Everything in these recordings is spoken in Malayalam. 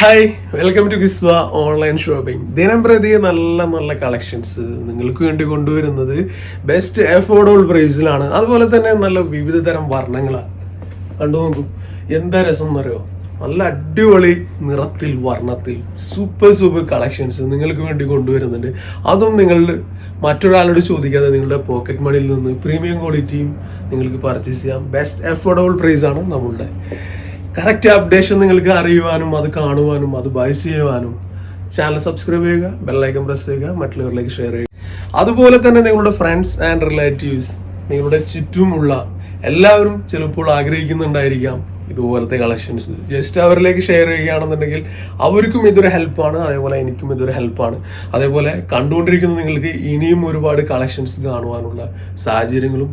Hi welcome to Kiswa online shopping ദിനം പ്രതി നല്ല നല്ല കളക്ഷൻസ് നിങ്ങൾക്ക് വേണ്ടി കൊണ്ടുവരുന്നത് ബെസ്റ്റ് എഫോർഡബിൾ പ്രൈസിലാണ് അതുപോലെ തന്നെ നല്ല വിവിധ തരം വർണങ്ങളാണ് കണ്ടു നോക്കൂ എന്താ രസം എന്നറിയോ? നല്ല അടിപൊളി നിറത്തിൽ വർണത്തിൽ സൂപ്പർ സൂപ്പർ കളക്ഷൻസ് നിങ്ങൾക്ക് വേണ്ടി കൊണ്ടുവരുന്നുണ്ട്. അതും നിങ്ങൾ മറ്റൊരാളോട് ചോദിക്കാതെ നിങ്ങളുടെ പോക്കറ്റ് മണിയിൽ നിന്ന് പ്രീമിയം ക്വാളിറ്റിയും നിങ്ങൾക്ക് പർച്ചേസ് ചെയ്യാം. ബെസ്റ്റ് എഫോർഡബിൾ പ്രൈസാണ് നമ്മളുടെ. കറക്റ്റ് അപ്ഡേഷൻ നിങ്ങൾക്ക് അറിയുവാനും അത് കാണുവാനും അത് ബൈസ് ചെയ്യുവാനും. ചാനൽ സബ്സ്ക്രൈബ് ചെയ്യുക ബെല്ലൈക്കൻ പ്രസ് ചെയ്യുക മറ്റുള്ളവരിലേക്ക് ഷെയർ ചെയ്യുക. അതുപോലെ തന്നെ നിങ്ങളുടെ ഫ്രണ്ട്സ് ആൻഡ് റിലേറ്റീവ്സ് നിങ്ങളുടെ ചുറ്റുമുള്ള എല്ലാവരും ചിലപ്പോൾ ആഗ്രഹിക്കുന്നുണ്ടായിരിക്കാം ഇതുപോലത്തെ കളക്ഷൻസ് ജസ്റ്റ് അവരിലേക്ക് ഷെയർ ചെയ്യുകയാണെന്നുണ്ടെങ്കിൽ അവർക്കും ഇതൊരു ഹെൽപ്പാണ് അതേപോലെ എനിക്കും ഇതൊരു ഹെൽപ്പാണ് അതേപോലെ കണ്ടുകൊണ്ടിരിക്കുന്ന നിങ്ങൾക്ക് ഇനിയും ഒരുപാട് കളക്ഷൻസ് കാണുവാനുള്ള സാഹചര്യങ്ങളും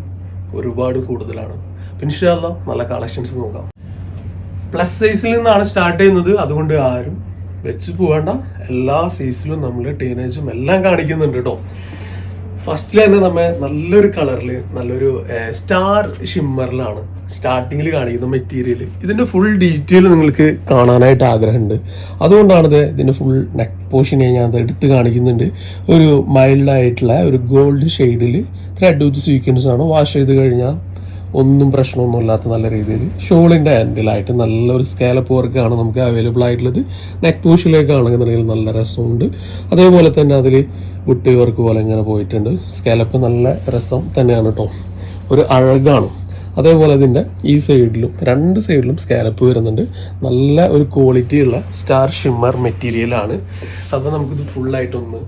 ഒരുപാട് കൂടുതലാണ്. പിൻഷാല്ല നല്ല കളക്ഷൻസ് നോക്കാം. പ്ലസ് സൈസിൽ നിന്നാണ് സ്റ്റാർട്ട് ചെയ്യുന്നത്. അതുകൊണ്ട് ആരും വെച്ച് പോകേണ്ട എല്ലാ സൈസിലും നമ്മൾ ടീനേജും എല്ലാം കാണിക്കുന്നുണ്ട് കേട്ടോ ഫസ്റ്റിൽ തന്നെ നമ്മെ നല്ലൊരു കളറിൽ നല്ലൊരു സ്റ്റാർ ഷിമ്മറിലാണ് സ്റ്റാർട്ടിങ്ങിൽ കാണിക്കുന്ന മെറ്റീരിയൽ ഇതിന്റെ ഫുൾ ഡീറ്റെയിൽ നിങ്ങൾക്ക് കാണാനായിട്ട് ആഗ്രഹമുണ്ട്. അതുകൊണ്ടാണ് ഇത് ഇതിന്റെ ഫുൾ നെക്ക് പോർഷനെ ഞാൻ എടുത്ത് കാണിക്കുന്നുണ്ട്. ഒരു മൈൽഡായിട്ടുള്ള ഒരു ഗോൾഡ് ഷെയ്ഡിൽ ത്രെഡ് വിത്ത് സ്വീക്വൻസ് ആണ്. വാഷ് ചെയ്ത് കഴിഞ്ഞാൽ ഒന്നും പ്രശ്നമൊന്നും ഇല്ലാത്ത നല്ല രീതിയിൽ ഷോളിന്റെ ഹാൻഡിലായിട്ട് നല്ലൊരു സ്കാലപ്പ് വർക്കാണ് നമുക്ക് അവൈലബിൾ ആയിട്ടുള്ളത്. നെക്ക് പൂഷിലേക്കാണെന്നുണ്ടെങ്കിൽ നല്ല രസമുണ്ട്. അതേപോലെ തന്നെ അതിൽ ബുട്ടി വർക്ക് പോലെ ഇങ്ങനെ പോയിട്ടുണ്ട്. സ്കാലപ്പ് നല്ല രസം തന്നെയാണ് കേട്ടോ ഒരു അഴകാണ്. അതേപോലെ ഇതിന്റെ ഈ സൈഡിലും രണ്ട് സൈഡിലും സ്കാലപ്പ് വരുന്നുണ്ട്. നല്ല ഒരു ക്വാളിറ്റി ഉള്ള സ്റ്റാർ ഷിമ്മർ മെറ്റീരിയലാണ് അപ്പോൾ നമുക്കിത് ഫുള്ളായിട്ടൊന്ന്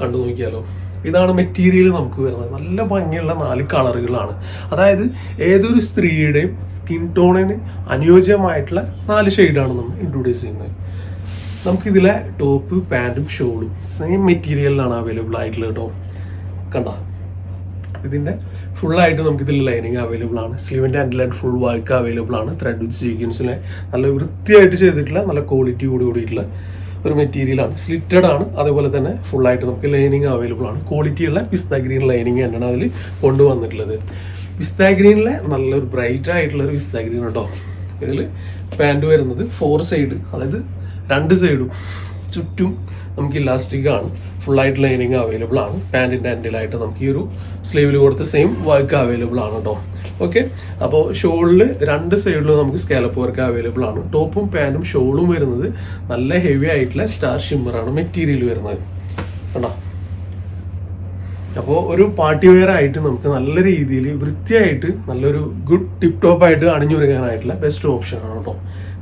കണ്ടു നോക്കിയാലോ? ഇതാണ് മെറ്റീരിയൽ നമുക്ക് വരുന്നത്. നല്ല ഭംഗിയുള്ള നാല് കളറുകളാണ്. അതായത് ഏതൊരു സ്ത്രീയുടെയും സ്കിൻ ടോണിന് അനുയോജ്യമായിട്ടുള്ള നാല് ഷെയ്ഡാണ് നമ്മൾ ഇൻട്രൊഡ്യൂസ് ചെയ്യുന്നത്. നമുക്കിതിലെ ടോപ്പ് പാന്റും ഷോളും സെയിം മെറ്റീരിയലിലാണ് അവൈലബിൾ ആയിട്ടുള്ളത് കേട്ടോ കണ്ട? ഇതിന്റെ ഫുള്ളായിട്ട് നമുക്കിതിൽ നമുക്ക് ലൈനിങ് അവൈലബിൾ ആണ്. സ്ലീവിന്റെ ആൻഡിലായിട്ട് ഫുൾ വർക്ക് അവൈലബിൾ ആണ്. ത്രെഡ് വിത്ത് സീക്വൻസിലെ നല്ല വൃത്തിയായിട്ട് ചെയ്തിട്ടുള്ള നല്ല ക്വാളിറ്റി കൂടി കൂടിയിട്ടുള്ള ഒരു മെറ്റീരിയലാണ് സ്ലിറ്റഡ് ആണ്. അതേപോലെ തന്നെ ഫുൾ ആയിട്ട് നമുക്ക് ലൈനിങ് അവൈലബിൾ ആണ്. ക്വാളിറ്റിയുള്ള പിസ്ത ഗ്രീൻ ലൈനിങ് തന്നെയാണ് അതിൽ കൊണ്ടുവന്നിട്ടുള്ളത്. പിസ്ത ഗ്രീനിലെ നല്ലൊരു ബ്രൈറ്റ് ആയിട്ടുള്ള ഒരു പിസ്ത ഗ്രീൻ കേട്ടോ ഇതിൽ പാന്റ് വരുന്നത് ഫോർ സൈഡ് അതായത് രണ്ട് സൈഡും ചുറ്റും നമുക്ക് ഇലാസ്റ്റിക് ആണ്. ഫുൾ ആയിട്ട് ലൈനിങ് അവൈലബിൾ ആണ്. പാന്റിന്റെ ആൻഡിലായിട്ട് നമുക്ക് ഈ ഒരു സ്ലീവിൽ കൊടുത്ത സെയിം വർക്ക് അവൈലബിൾ ആണ് കേട്ടോ ഓക്കെ അപ്പോൾ ഷോളിൽ രണ്ട് സൈഡിലും നമുക്ക് സ്കാലപ്പ് വർക്ക് അവൈലബിൾ ആണ്. ടോപ്പും പാന്റും ഷോളും വരുന്നത് നല്ല ഹെവി ആയിട്ടുള്ള സ്റ്റാർ ഷിമ്മറാണ് മെറ്റീരിയൽ വരുന്നത്. കണ്ടോ? അപ്പോൾ ഒരു പാർട്ടി വെയർ ആയിട്ട് നമുക്ക് നല്ല രീതിയിൽ വൃത്തിയായിട്ട് നല്ലൊരു ഗുഡ് ടിപ് ടോപ്പ് ആയിട്ട് അണിഞ്ഞൊരുങ്ങാനായിട്ടുള്ള ബെസ്റ്റ് ഓപ്ഷൻ ആണ് കേട്ടോ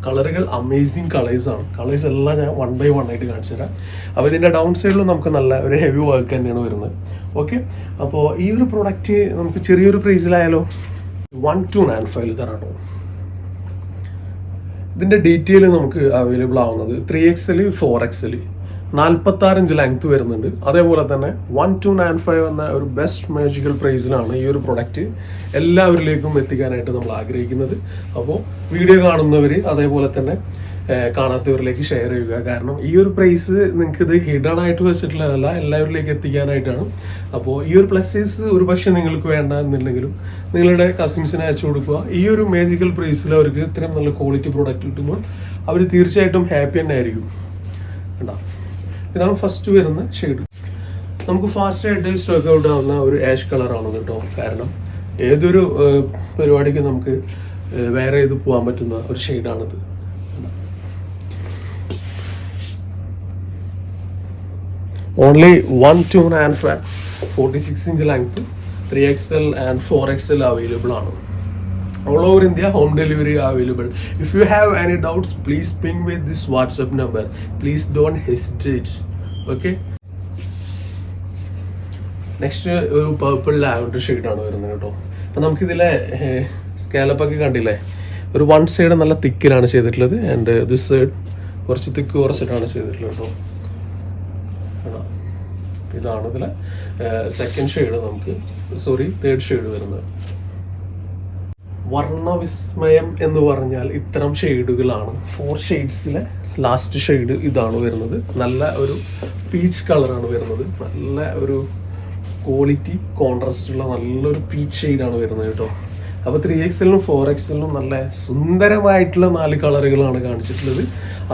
കളറുകൾ അമേസിങ് കളേഴ്സ് ആണ്. കളേഴ്സ് എല്ലാം ഞാൻ വൺ ബൈ വൺ ആയിട്ട് കാണിച്ചു തരാം. അപ്പോൾ ഇതിന്റെ ഡൗൺ സൈഡിലും നമുക്ക് നല്ല ഒരു ഹെവി വർക്ക് തന്നെയാണ് വരുന്നത്. ഓക്കെ അപ്പോൾ ഈ ഒരു പ്രൊഡക്റ്റ് നമുക്ക് ചെറിയൊരു പ്രൈസിലായാലോ വൺ ടു നയൻ ഫൈവ് തരാം കേട്ടോ ഇതിന്റെ ഡീറ്റെയിൽ നമുക്ക് അവൈലബിൾ ആവുന്നത് three X L four X L നാൽപ്പത്തി ആറ് ഇഞ്ച് ലെങ്ത് വരുന്നുണ്ട്. അതേപോലെ തന്നെ വൺ ടു നയൻ ഫൈവ് എന്ന ഒരു ബെസ്റ്റ് മാജിക്കൽ പ്രൈസിലാണ് ഈ ഒരു പ്രൊഡക്റ്റ് എല്ലാവരിലേക്കും എത്തിക്കാനായിട്ട് നമ്മൾ ആഗ്രഹിക്കുന്നത്. അപ്പോൾ വീഡിയോ കാണുന്നവർ അതേപോലെ തന്നെ കാണാത്തവരിലേക്ക് ഷെയർ ചെയ്യുക. കാരണം ഈ ഒരു പ്രൈസ് നിങ്ങൾക്ക് ഇത് ഹിഡൺ ആയിട്ട് വെച്ചിട്ടുള്ളതല്ല എല്ലാവരിലേക്ക് എത്തിക്കാനായിട്ടാണ്. അപ്പോൾ ഈ ഒരു പ്ലസ് സൈസ് ഒരു പക്ഷേ നിങ്ങൾക്ക് വേണ്ട എന്നുണ്ടെങ്കിലും നിങ്ങളുടെ കസിൻസിനെ അയച്ചു കൊടുക്കുക. ഈ ഒരു മാജിക്കൽ പ്രൈസിൽ അവർക്ക് ഇത്രയും നല്ല ക്വാളിറ്റി പ്രോഡക്റ്റ് കിട്ടുമ്പോൾ അവർ തീർച്ചയായിട്ടും ഹാപ്പി തന്നെ ആയിരിക്കും കണ്ടോ? ഇതാണ് ഫസ്റ്റ് വരുന്ന ഷെയ്ഡ് നമുക്ക് ഫാസ്റ്റ് ആയിട്ട് സ്റ്റോക്ക് ഔട്ട് ആവുന്ന ഒരു ആഷ് കളറാണ് കേട്ടോ കാരണം ഏതൊരു പരിപാടിക്ക് നമുക്ക് വേറെ ചെയ്ത് പോകാൻ പറ്റുന്ന ഒരു ഷെയ്ഡാണിത് only one two and forty six inch length three X L and four X L available ആണ്. All over India home delivery available. If you have any doubts please ping with this WhatsApp number please don't hesitate. Okay. Next ഒരു പേർപ്പിൾ ലാവൻഡർ ഷെയ്ഡാണ് വരുന്നത് കേട്ടോ അപ്പം നമുക്കിതിലെ സ്കാലപ്പൊക്കെ കണ്ടില്ലേ ഒരു വൺ സൈഡ് നല്ല തിക്കിലാണ് ചെയ്തിട്ടുള്ളത് ആൻഡ് ദിസ് സൈഡ് കുറച്ച് തിക്ക് കുറച്ചിട്ടാണ് ചെയ്തിട്ടുള്ളത് കേട്ടോ? ഇതാണ് ഇതിലെ സെക്കൻഡ് ഷെയ്ഡ് നമുക്ക് സോറി തേർഡ് ഷെയ്ഡ് വരുന്നത് വർണവിസ്മയം എന്ന് പറഞ്ഞാൽ ഇത്തരം ഷെയ്ഡുകളാണ്. ഫോർ ഷെയ്ഡ്സിലെ ലാസ്റ്റ് ഷെയ്ഡ് ഇതാണ് വരുന്നത്. നല്ല ഒരു പീച്ച് കളറാണ് വരുന്നത്. നല്ല ഒരു ക്വാളിറ്റി കോൺട്രാസ്റ്റ് ഉള്ള നല്ലൊരു പീച്ച് ഷെയ്ഡാണ് വരുന്നത് കേട്ടോ. അപ്പോൾ ത്രീ എക്സലിനും ഫോർ എക്സലിനും നല്ല സുന്ദരമായിട്ടുള്ള നാല് കളറുകളാണ് കാണിച്ചിട്ടുള്ളത്.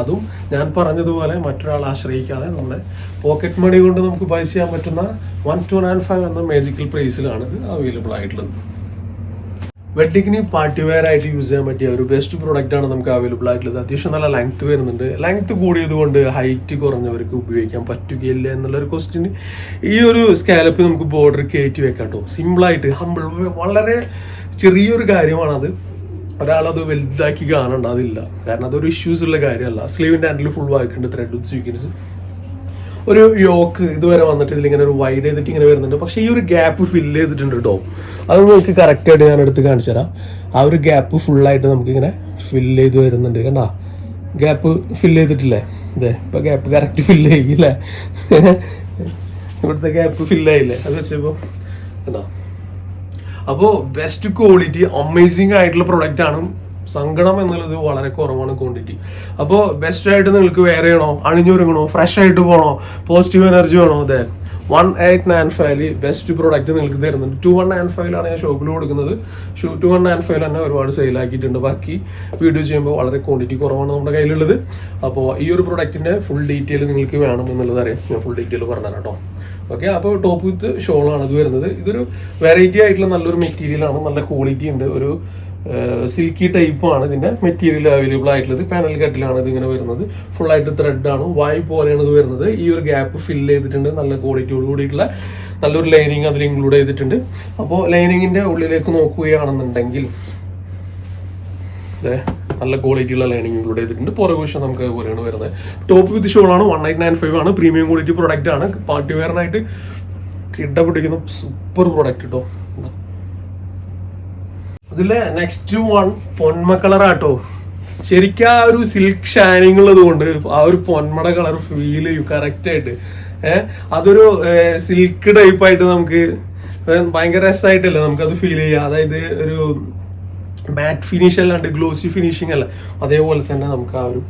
അതും ഞാൻ പറഞ്ഞതുപോലെ മറ്റൊരാൾ ആശ്രയിക്കാതെ നമ്മുടെ പോക്കറ്റ് മണി കൊണ്ട് നമുക്ക് ബൈ ചെയ്യാൻ പറ്റുന്ന വൺ ടു നയൻ ഫൈവ് എന്ന മേജിക്കൽ പ്രൈസിലാണ് ഇത് അവൈലബിൾ ആയിട്ടുള്ളത്. വെഡിങ്ങിന് പാർട്ടി വെയർ ആയിട്ട് യൂസ് ചെയ്യാൻ പറ്റിയ ഒരു ബെസ്റ്റ് പ്രോഡക്റ്റ് ആണ് നമുക്ക് അവൈലബിൾ ആയിട്ടുള്ളത്. അത്യാവശ്യം നല്ല ലെങ്ത് വരുന്നുണ്ട്. ലെങ്ത് കൂടിയത് കൊണ്ട് ഹൈറ്റ് കുറഞ്ഞവർക്ക് ഉപയോഗിക്കാൻ പറ്റുകയില്ല എന്നുള്ളൊരു ക്വസ്റ്റ്യൻ ഈ ഒരു സ്കാലപ്പ് നമുക്ക് ബോർഡർ കയറ്റി വെക്കാം കേട്ടോ സിമ്പിളായിട്ട് ഹമ്പിൾ വളരെ ചെറിയൊരു കാര്യമാണത് ഒരാളത് വലുതാക്കി കാണേണ്ട അതില്ല. കാരണം അതൊരു ഇഷ്യൂസ് ഉള്ള കാര്യമല്ല. സ്ലീവിന്റെ ഹാൻഡിൽ ഫുൾ വായിക്കുന്നുണ്ട് ത്രെഡ് സ്വീക്കൻസ് ഒരു യോക്ക് ഇതുവരെ വന്നിട്ട് ഇതിൽ ഇങ്ങനെ ഒരു വൈഡ് ചെയ്തിട്ട് ഇങ്ങനെ വരുന്നുണ്ട്. പക്ഷേ ഈ ഒരു ഗ്യാപ്പ് ഫില്ല് ചെയ്തിട്ടുണ്ട് കേട്ടോ അത് നിങ്ങൾക്ക് കറക്റ്റായിട്ട് ഞാൻ എടുത്ത് കാണിച്ചു തരാം. ആ ഒരു ഗ്യാപ്പ് ഫുള്ളായിട്ട് നമുക്ക് ഇങ്ങനെ ഫില്ല് ചെയ്ത് വരുന്നുണ്ട്. കണ്ടാ? ഗ്യാപ്പ് ഫില്ല് ചെയ്തിട്ടില്ലേ? ഇതേ ഇപ്പൊ ഗ്യാപ്പ് കറക്റ്റ് ഫില്ല് ചെയ്യില്ലേ ഇവിടുത്തെ ഗ്യാപ്പ് ഫില്ല് ആയില്ലേ? അത് വെച്ചപ്പോ കണ്ടോ? അപ്പോൾ ബെസ്റ്റ് ക്വാളിറ്റി അമേസിംഗ് ആയിട്ടുള്ള പ്രൊഡക്റ്റ് ആണ് സങ്കടം എന്നുള്ളത് വളരെ കുറവാണ് ക്വാണ്ടിറ്റി അപ്പോൾ ബെസ്റ്റ് ആയിട്ട് നിങ്ങൾക്ക് വേറെ ചെയ്യണോ? അണിഞ്ഞൊരുങ്ങണോ? ഫ്രഷ് ആയിട്ട് പോകണോ പോസിറ്റീവ് എനർജി വേണോ? അതെ. വൺ എയ്റ്റ് നയൻ ഫൈവിൽ ബെസ്റ്റ് പ്രോഡക്റ്റ് നിങ്ങൾക്ക് തരുന്നുണ്ട്. ടു വൺ നയൻ ഫൈവിലാണ് ഞാൻ ഷോപ്പിൽ കൊടുക്കുന്നത്. ഷൂ ടു വൺ നയൻ ഫൈവ് തന്നെ ഒരുപാട് സെയിലാക്കിയിട്ടുണ്ട് ബാക്കി വീഡിയോ ചെയ്യുമ്പോൾ വളരെ ക്വാണ്ടിറ്റി കുറവാണ് നമ്മുടെ കയ്യിലുള്ളത്. അപ്പോൾ ഈ ഒരു പ്രോഡക്റ്റിന്റെ ഫുൾ ഡീറ്റെയിൽ നിങ്ങൾക്ക് വേണം എന്നുള്ളത് അറിയാം. ഞാൻ ഫുൾ ഡീറ്റെയിൽ പറഞ്ഞു കേട്ടോ. ഓക്കെ അപ്പോൾ ടോപ്പ് വിത്ത് ഷോളാണ് ഇത് വരുന്നത്. ഇതൊരു വെറൈറ്റി ആയിട്ടുള്ള നല്ലൊരു മെറ്റീരിയലാണ് നല്ല ക്വാളിറ്റി ഉണ്ട്. ഒരു സിൽക്കി ടൈപ്പ് ആണ് ഇതിന്റെ മെറ്റീരിയൽ അവൈലബിൾ ആയിട്ടുള്ളത്. പാനൽ കട്ടിലാണ് ഇതിങ്ങനെ വരുന്നത്. ഫുൾ ആയിട്ട് ത്രെഡ് ആണ്. വായ് പോലെയാണ് ഇത് വരുന്നത്. ഈ ഒരു ഗ്യാപ്പ് ഫിൽ ചെയ്തിട്ടുണ്ട്. നല്ല ക്വാളിറ്റിയോട് കൂടിയിട്ടുള്ള നല്ലൊരു ലൈനിങ് അതിൽ ഇൻക്ലൂഡ് ചെയ്തിട്ടുണ്ട്. അപ്പോൾ ലൈനിങ്ങിന്റെ ഉള്ളിലേക്ക് നോക്കുകയാണെന്നുണ്ടെങ്കിൽ അതെ നല്ല ക്വാളിറ്റി ഉള്ള ലൈനിങ് ഇൻക്ലൂഡ് ചെയ്തിട്ടുണ്ട്. പുറകുവശം നമുക്ക് അതുപോലെയാണ് വരുന്നത്. ടോപ്പ് വിത്ത് ഷോൾ ആണ്. വൺ എയ്റ്റ് നയൻ ഫൈവ് ആണ്. പ്രീമിയം ക്വാളിറ്റി പ്രൊഡക്റ്റ് ആണ്. പാർട്ടി വെയറിനായിട്ട് കിഡ പിടിക്കുന്ന സൂപ്പർ പ്രൊഡക്റ്റ് കേട്ടോ അതിലെ നെക്സ്റ്റ് വൺ പൊന്മ കളറാട്ടോ ശരിക്കും ആ ഒരു സിൽക്ക് ഷൈനിങ് ഉള്ളത് കൊണ്ട് ആ ഒരു പൊന്മട കളർ ഫീൽ ചെയ്യും കറക്റ്റ് ആയിട്ട്. ഏഹ് അതൊരു സിൽക്ക് ടൈപ്പ് ആയിട്ട് നമുക്ക് ഭയങ്കര രസമായിട്ടല്ലേ നമുക്കത് ഫീൽ ചെയ്യാം. അതായത് ഒരു മാറ്റ് ഫിനിഷ് അല്ലാണ്ട് ഗ്ലോസി ഫിനിഷിങ് അല്ല. അതേപോലെ തന്നെ നമുക്ക് ആ ഒരു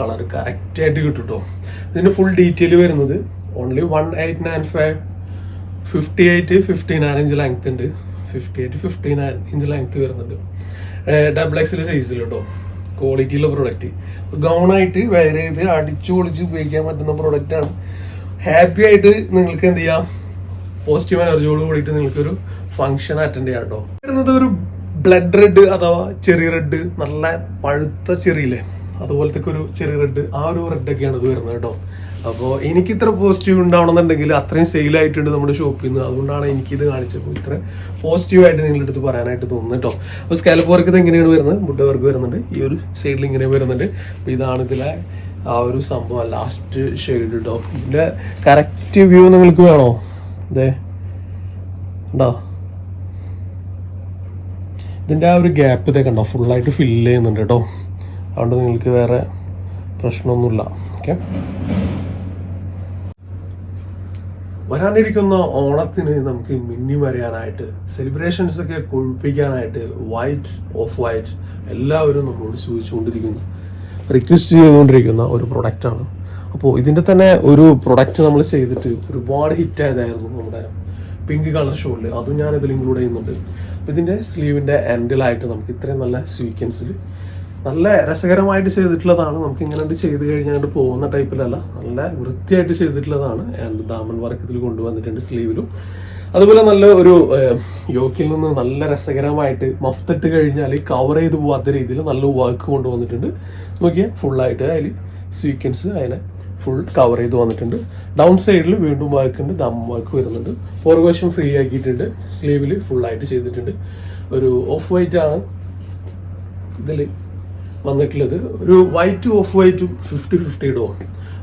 കളർ കറക്റ്റ് ആയിട്ട് കിട്ടും കേട്ടോ ഇതിന്റെ ഫുൾ ഡീറ്റെയിൽ വരുന്നത് only one eight nine five fifty eight fifty nine inch length ഉണ്ട്. Fifty eight fifty nine inch length വരുന്നുണ്ട്. ഡബിൾ എക്സിൽ സൈസിൽ കേട്ടോ ക്വാളിറ്റിയുള്ള പ്രൊഡക്റ്റ് ഗൗണായിട്ട് വെയർ ചെയ്ത് അടിച്ചു പൊളിച്ച് ഉപയോഗിക്കാൻ പറ്റുന്ന പ്രോഡക്റ്റാണ് ഹാപ്പി ആയിട്ട് നിങ്ങൾക്ക് എന്ത് ചെയ്യാം? പോസിറ്റീവ് എനർജിയോട് കൂടിയിട്ട് നിങ്ങൾക്കൊരു ഫങ്ഷൻ അറ്റൻഡ് ചെയ്യാം കേട്ടോ വരുന്നത് ഒരു ബ്ലഡ് റെഡ് അഥവാ ചെറി റെഡ് നല്ല പഴുത്ത ചെറിയില്ലേ? അതുപോലത്തെ ഒരു ചെറി റെഡ് ആ ഒരു റെഡ് ഒക്കെയാണ് ഇത് വരുന്നത് കേട്ടോ അപ്പോൾ എനിക്ക് ഇത്ര പോസിറ്റീവ് ഉണ്ടാവണമെന്നുണ്ടെങ്കിൽ അത്രയും സെയിൽ ആയിട്ടുണ്ട് നമ്മുടെ ഷോപ്പിൽ നിന്ന് അതുകൊണ്ടാണ് എനിക്കിത് കാണിച്ചപ്പോൾ ഇത്ര പോസിറ്റീവായിട്ട് നിങ്ങളുടെ അടുത്ത് പറയാനായിട്ട് തോന്നുന്നു കേട്ടോ അപ്പോൾ സ്കാലപ്പ് വർക്ക് ഇത് എങ്ങനെയാണ് വരുന്നത്? മുട്ട വർക്ക് വരുന്നുണ്ട്. ഈ ഒരു സൈഡിൽ ഇങ്ങനെ വരുന്നുണ്ട്. അപ്പോൾ ഇതാണ് ഇതിലെ ആ ഒരു സംഭവം ലാസ്റ്റ് ഷെയ്ഡ് കേട്ടോ ഇതിന്റെ കറക്റ്റ് വ്യൂ നിങ്ങൾക്ക് വേണോ? ഇതേ ഉണ്ടോ ഇതിന്റെ ആ ഒരു ഗ്യാപ്പ് ഇതേ കണ്ടോ? ഫുള്ളായിട്ട് ഫില്ല് ചെയ്യുന്നുണ്ട് കേട്ടോ അതുകൊണ്ട് നിങ്ങൾക്ക് വേറെ പ്രശ്നമൊന്നുമില്ല. ഓക്കെ വരാനിരിക്കുന്ന ഓണത്തിന് നമുക്ക് മിന്നി വരയാനായിട്ട് സെലിബ്രേഷൻസ് ഒക്കെ കൊഴുപ്പിക്കാനായിട്ട് വൈറ്റ് ഓഫ് വൈറ്റ് എല്ലാവരും നമ്മളോട് ചോദിച്ചുകൊണ്ടിരിക്കുന്നു. റിക്വസ്റ്റ് ചെയ്തുകൊണ്ടിരിക്കുന്ന ഒരു പ്രൊഡക്റ്റാണ് അപ്പോൾ ഇതിന്റെ തന്നെ ഒരു പ്രൊഡക്റ്റ് നമ്മൾ ചെയ്തിട്ട് ഒരുപാട് ഹിറ്റ് ആയതായിരുന്നു നമ്മുടെ പിങ്ക് കളർ ഷോളിൽ അതും ഞാൻ ഇതിൽ ഇൻക്ലൂഡ് ചെയ്യുന്നുണ്ട് അപ്പോൾ ഇതിന്റെ സ്ലീവിന്റെ എൻഡിലായിട്ട് നമുക്ക് ഇത്രയും നല്ല സ്വീക്വൻസിൽ നല്ല രസകരമായിട്ട് ചെയ്തിട്ടുള്ളതാണ്. നമുക്ക് ഇങ്ങനെ ചെയ്ത് കഴിഞ്ഞാൽ പോകുന്ന ടൈപ്പിലല്ല. നല്ല വൃത്തിയായിട്ട് ചെയ്തിട്ടുള്ളതാണ്. ആൻഡ് ദാമൻ വർക്ക് ഇതിൽ കൊണ്ടുവന്നിട്ടുണ്ട് സ്ലീവിലും. അതുപോലെ നല്ല ഒരു യോക്കിൽ നിന്ന് നല്ല രസകരമായിട്ട് മഫ്തിട്ട് കഴിഞ്ഞാൽ കവർ ചെയ്ത് പോവാത്ത രീതിയിൽ നല്ല വർക്ക് കൊണ്ടുവന്നിട്ടുണ്ട്. നോക്കിയാൽ ഫുള്ളായിട്ട് അതിൽ സ്വീക്വൻസ് അതിനെ ഫുൾ കവർ ചെയ്ത് വന്നിട്ടുണ്ട്. ഡൗൺ സൈഡിൽ വീണ്ടും വർക്ക് ഉണ്ട് ദം വർക്ക് വരുന്നുണ്ട്. പുറകുവശം ഫ്രീ ആക്കിയിട്ടുണ്ട്. സ്ലീവിൽ ഫുള്ളായിട്ട് ചെയ്തിട്ടുണ്ട്. ഒരു ഓഫ് വൈറ്റ് ആണ്. ഇതിൽ വന്നിട്ടുള്ളത്. ഒരു വൈറ്റ് ഓഫ് വൈറ്റും ഫിഫ്റ്റി ഫിഫ്റ്റി ഡോ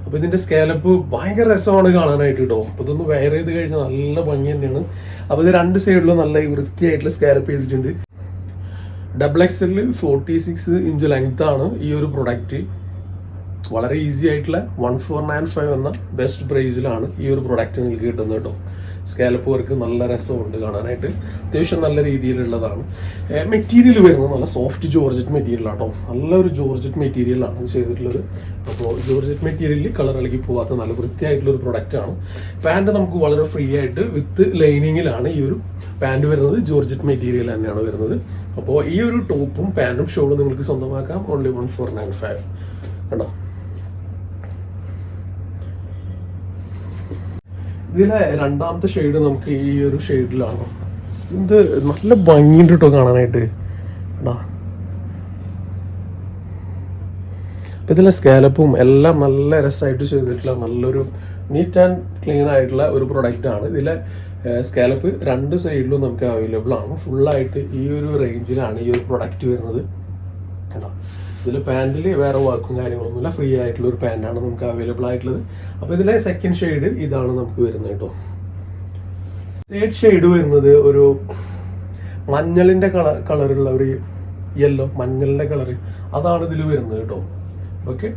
അപ്പോൾ ഇതിന്റെ സ്കാലപ്പ് ഭയങ്കര രസമാണ് കാണാനായിട്ട് കേട്ടോ അപ്പൊ ഇതൊന്ന് വെയർ ചെയ്ത് കഴിഞ്ഞാൽ നല്ല ഭംഗി തന്നെയാണ്. അപ്പൊ ഇത് രണ്ട് സൈഡിലും നല്ല വൃത്തിയായിട്ടുള്ള സ്കാലപ്പ് ചെയ്തിട്ടുണ്ട്. ഡബിൾ എക്സലിൽ ഫോർട്ടി സിക്സ് ഇഞ്ച് ലെങ്ത് ആണ് ഈ ഒരു പ്രൊഡക്റ്റ് വളരെ ഈസി ആയിട്ടുള്ള വൺ ഫോർ നയൻ ഫൈവ് എന്ന ബെസ്റ്റ് പ്രൈസിലാണ് ഈ ഒരു പ്രൊഡക്റ്റ് നിങ്ങൾക്ക് കിട്ടുന്നത് കേട്ടോ സ്കാലപ്പ് വർക്ക് നല്ല രസമുണ്ട് കാണാനായിട്ട്. അത്യാവശ്യം നല്ല രീതിയിലുള്ളതാണ്. മെറ്റീരിയൽ വരുന്നത് നല്ല സോഫ്റ്റ് ജോർജറ്റ് മെറ്റീരിയൽ ആട്ടോ. നല്ലൊരു ജോർജറ്റ് മെറ്റീരിയലാണ് ചെയ്തിട്ടുള്ളത്. അപ്പോൾ ജോർജറ്റ് മെറ്റീരിയലിൽ കളർ ഇളകി പോകാത്ത നല്ല വൃത്തിയായിട്ടുള്ള ഒരു പ്രൊഡക്റ്റ് ആണ്. പാന്റ് നമുക്ക് വളരെ ഫ്രീ ആയിട്ട് വിത്ത് ലൈനിങ്ങിലാണ് ഈ ഒരു പാന്റ് വരുന്നത്. ജോർജറ്റ് മെറ്റീരിയൽ തന്നെയാണ് വരുന്നത്. അപ്പോൾ ഈ ഒരു ടോപ്പും പാന്റും ഷോളും നിങ്ങൾക്ക് സ്വന്തമാക്കാം. Only one four nine five കണ്ടോ? ഇതിലെ രണ്ടാമത്തെ ഷെയ്ഡ് നമുക്ക് ഈ ഒരു ഷെയ്ഡിലാണ് ഇത് നല്ല ഭംഗിയുണ്ട് കേട്ടോ കാണാനായിട്ട്. എടാ അപ്പം ഇതിലെ സ്കാലപ്പും എല്ലാം നല്ല രസമായിട്ട് ചെയ്തിട്ടുള്ള നല്ലൊരു നീറ്റ് ആൻഡ് ക്ലീൻ ആയിട്ടുള്ള ഒരു പ്രൊഡക്റ്റ് ആണ്. ഇതിലെ സ്കാലപ്പ് രണ്ട് സൈഡിലും നമുക്ക് അവൈലബിൾ ആണ്. ഫുള്ളായിട്ട് ഈ ഒരു റേഞ്ചിലാണ് ഈ ഒരു പ്രൊഡക്റ്റ് വരുന്നത്. ഇതിൽ പാന്റിൽ വേറെ വർക്കും കാര്യങ്ങളൊന്നുമില്ല. ഫ്രീ ആയിട്ടുള്ള ഒരു പാന്റാണ് നമുക്ക് അവൈലബിൾ ആയിട്ടുള്ളത്. അപ്പോൾ ഇതിലെ സെക്കൻഡ് ഷെയ്ഡ് ഇതാണ് നമുക്ക് വരുന്നത് കേട്ടോ. തേർഡ് ഷെയ്ഡ് വരുന്നത് ഒരു മഞ്ഞളിന്റെ കളർ കളറുള്ള ഒരു യെല്ലോ മഞ്ഞളിന്റെ കളർ അതാണ് ഇതിൽ വരുന്നത് കേട്ടോ. ഓക്കെ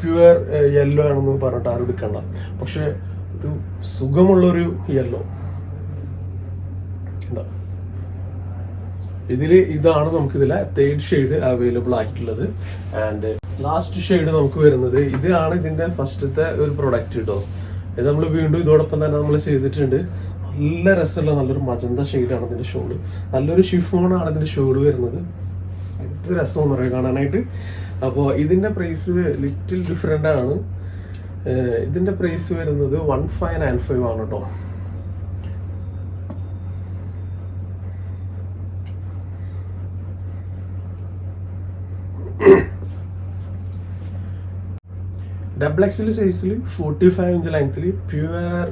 പ്യുവർ യെല്ലോ ആണെന്ന് പറഞ്ഞിട്ട് ആരും എടുക്കണ്ട. പക്ഷെ ഒരു സുഖമുള്ളൊരു യെല്ലോ ഇതിൽ ഇതാണ് നമുക്ക് ഇതിലെ തേർഡ് ഷെയ്ഡ് അവൈലബിൾ ആയിട്ടുള്ളത്. ആൻഡ് ലാസ്റ്റ് ഷെയ്ഡ് നമുക്ക് വരുന്നത് ഇതാണ് ഇതിന്റെ ഫസ്റ്റത്തെ ഒരു പ്രൊഡക്റ്റ് കേട്ടോ ഇത് നമ്മൾ വീണ്ടും ഇതോടൊപ്പം തന്നെ നമ്മൾ ചെയ്തിട്ടുണ്ട്. നല്ല രസമുള്ള നല്ലൊരു മജന്ത ഷെയ്ഡാണ് ഇതിന്റെ ഷോൾ നല്ലൊരു ഷിഫോണാണ് ഇതിന്റെ ഷോൾ വരുന്നത്. എന്ത് രസമെന്ന് പറയാം കാണാനായിട്ട്? അപ്പോൾ ഇതിന്റെ പ്രൈസ് ലിറ്റിൽ ഡിഫറെന്റ് ആണ്. ഇതിന്റെ പ്രൈസ് വരുന്നത് വൺ ഫൈവ് നയൻ ഫൈവ് ആണ് കേട്ടോ ഡബിൾ എക്സിൽ സൈസിൽ ഫോർട്ടി ഫൈവ് ഇഞ്ച് ലെങ്ത്തിൽ പ്യുവർ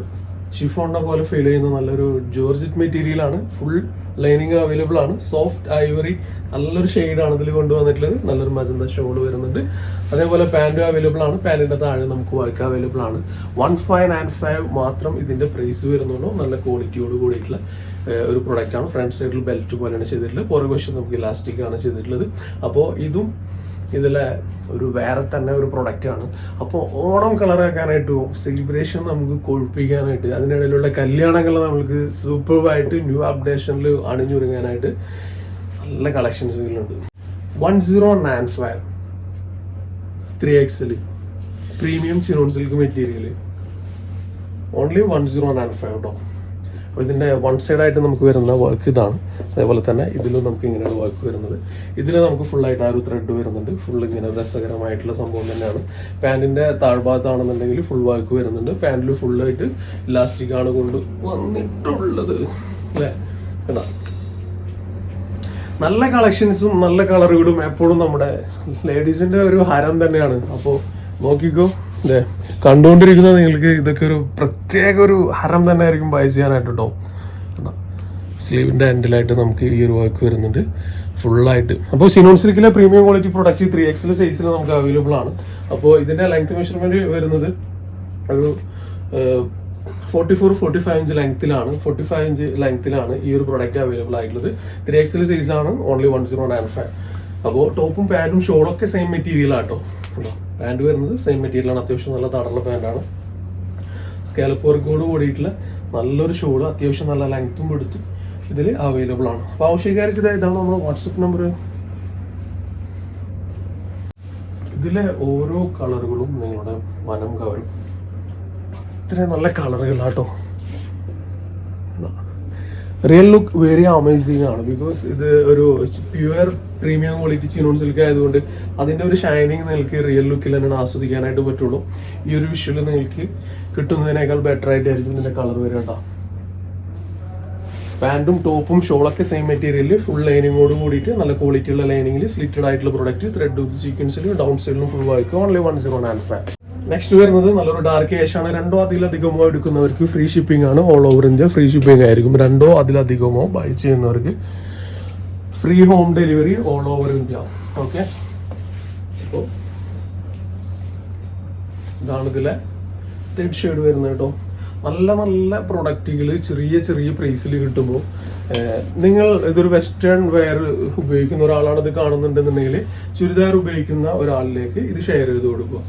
ഷിഫോണിനെ പോലെ ഫീൽ ചെയ്യുന്ന നല്ലൊരു ജോർജിറ്റ് മെറ്റീരിയൽ ആണ്. ഫുൾ ലൈനിങ് അവൈലബിൾ ആണ്. സോഫ്റ്റ് ഐവറി നല്ലൊരു ഷെയ്ഡാണ് ഇതിൽ കൊണ്ടുവന്നിട്ടുള്ളത്. നല്ലൊരു മജന്ത ഷോൾ വരുന്നുണ്ട്. അതേപോലെ പാന്റും അവൈലബിൾ ആണ്. പാന്റിന്റെ താഴെ നമുക്ക് വർക്ക് അവൈലബിൾ ആണ്. വൺ ഫൈവ് നയൻ ഫൈവ് മാത്രം ഇതിന്റെ പ്രൈസ് വരുന്നുള്ളൂ. നല്ല ക്വാളിറ്റിയോട് കൂടിയിട്ടുള്ള ഒരു പ്രൊഡക്റ്റ് ആണ്. ഫ്രണ്ട് സൈഡിൽ ബെൽറ്റ് പോലെയാണ് ചെയ്തിട്ടുള്ളത്. പുറകു വശം നമുക്ക് ഇലാസ്റ്റിക് ആണ് ചെയ്തിട്ടുള്ളത്. അപ്പോൾ ഇതും ഇതിലെ ഒരു വേറെ തന്നെ ഒരു പ്രൊഡക്റ്റ് ആണ്. അപ്പോൾ ഓണം കളറാക്കാനായിട്ടും സെലിബ്രേഷൻ നമുക്ക് കൊഴുപ്പിക്കാനായിട്ട് അതിനിടയിലുള്ള കല്യാണങ്ങൾ നമുക്ക് സൂപ്പർവായിട്ട് ന്യൂ അപ്ഡേഷനിൽ അണിഞ്ഞൊരുങ്ങാനായിട്ട് നല്ല കളക്ഷൻസ് ഇതിലുണ്ട് one zero nine five three എക്സിൽ premium chinon silk material only one zero nine five കേട്ടോ അപ്പോൾ ഇതിന്റെ വൺ സൈഡായിട്ട് നമുക്ക് വരുന്ന വർക്ക് ഇതാണ്. അതേപോലെ തന്നെ ഇതിലും നമുക്ക് ഇങ്ങനെയാണ് വർക്ക് വരുന്നത്. ഇതിൽ നമുക്ക് ഫുള്ളായിട്ട് ആ ഒരു ത്രെഡ് വരുന്നുണ്ട്. ഫുൾ ഇങ്ങനെ രസകരമായിട്ടുള്ള സംഭവം തന്നെയാണ്. പാന്റിന്റെ താഴ്ഭാഗത്താണെന്നുണ്ടെങ്കിൽ ഫുൾ വർക്ക് വരുന്നുണ്ട്. പാന്റിൽ ഫുള്ളായിട്ട് ഇലാസ്റ്റിക് ആണ് കൊണ്ട് വന്നിട്ടുള്ളത്. അല്ലേ? എന്നാ നല്ല കളക്ഷൻസും നല്ല കളറുകളും എപ്പോഴും നമ്മുടെ ലേഡീസിന്റെ ഒരു ഹരം തന്നെയാണ്. അപ്പോൾ നോക്കിക്കോ. അതെ കണ്ടുകൊണ്ടിരിക്കുന്ന നിങ്ങൾക്ക് ഇതൊക്കെ ഒരു പ്രത്യേക ഒരു ഹരം തന്നെ ആയിരിക്കും ബൈ ചെയ്യാനായിട്ടുണ്ടോ സ്ലീവിന്റെ എൻഡിലായിട്ട് നമുക്ക് ഈ ഒരു വർക്ക് വരുന്നുണ്ട്. ഫുള്ളായിട്ട് അപ്പോൾ സിനോൺ സിൽക്കിലെ പ്രീമിയം ക്വാളിറ്റി പ്രൊഡക്റ്റ് ത്രീ എക്സിൽ സൈസിൽ നമുക്ക് അവൈലബിൾ ആണ്. അപ്പോൾ ഇതിന്റെ ലെങ്ത് മെഷർമെന്റ് വരുന്നത് ഒരു forty four forty five inch ലെങ്ത്തിലാണ് forty five inch ലെങ്ത്തിലാണ് ഈ ഒരു പ്രൊഡക്റ്റ് അവൈലബിൾ ആയിട്ടുള്ളത്. ത്രീ എക്സിൽ സൈസ് ആണ് only one zero nine five അപ്പോൾ ടോപ്പും പാന്റും ഷോളൊക്കെ സെയിം മെറ്റീരിയൽ ആട്ടോ പാന്റ് വരുന്നത്. സെയിം മെറ്റീരിയലാണ് അത്യാവശ്യം നല്ല തടറുള്ള പാന്റാണ് സ്കാലപ്പ് വർക്കോട് കൂടിയിട്ടുള്ള നല്ലൊരു ഷൂൾ അത്യാവശ്യം നല്ല ലെങ്ത്തും എടുത്ത് ഇതിൽ അവൈലബിൾ ആണ്. അപ്പോൾ ആവശ്യക്കാർക്ക് ഇത് ഇതാണ് നമ്മുടെ വാട്സപ്പ് നമ്പർ ഇതിലെ ഓരോ കളറുകളും നിങ്ങളുടെ മനം കവരും. ഇത്രയും നല്ല കളറുകളാട്ടോ. റിയൽ ലുക്ക് വെരി അമേസിംഗ് ആണ്. ബിക്കോസ് ഇത് ഒരു pure premium quality chinon silk ആയതുകൊണ്ട് അതിന്റെ ഒരു ഷൈനിങ് നിങ്ങൾക്ക് റിയൽ ലുക്കിൽ തന്നെയാണ് ആസ്വദിക്കാനായിട്ട് പറ്റുള്ളൂ. ഈ ഒരു വിഷ്വൽ നിങ്ങൾക്ക് കിട്ടുന്നതിനേക്കാൾ ബെറ്റർ ആയിട്ടായിരിക്കും ഇതിന്റെ കളർ വരേണ്ട പാന്റും ടോപ്പും ഷോളൊക്കെ സെയിം മെറ്റീരിയലിൽ ഫുൾ ലൈനിങ്ങോട് കൂടിയിട്ട് നല്ല ക്വാളിറ്റി ഉള്ള ലൈനിങ്ങിൽ സ്ലിറ്റഡ് ആയിട്ടുള്ള പ്രൊഡക്റ്റ് ത്രെഡ് വിത്ത് സീക്വൻസിൽ ഡൗൺ സൈഡിലും ഫുൾ ആയിരിക്കും only one zero nine five next വരുന്നത് നല്ലൊരു ഡാർക്ക് ഏഷ് ആണ്. രണ്ടോ അതിലധികമോ എടുക്കുന്നവർക്ക് ഫ്രീ ഷിപ്പിംഗ് ആണ് all over India. Free shipping ആയിരിക്കും. രണ്ടോ അതിലധികമോ ബൈ ചെയ്യുന്നവർക്ക് free home delivery all over India okay ഇതാണ് ഇതിലെ തേർഡ് ഷെയ്ഡ് വരുന്നത് കേട്ടോ. നല്ല നല്ല പ്രൊഡക്റ്റുകൾ ചെറിയ ചെറിയ പ്രൈസിൽ കിട്ടുമ്പോൾ നിങ്ങൾ ഇതൊരു വെസ്റ്റേൺ വെയർ ഉപയോഗിക്കുന്ന ഒരാളാണ് ഇത് കാണുന്നുണ്ടെന്നുണ്ടെങ്കിൽ ചുരിദാർ ഉപയോഗിക്കുന്ന ഒരാളിലേക്ക് ഇത് ഷെയർ ചെയ്ത് കൊടുക്കുക.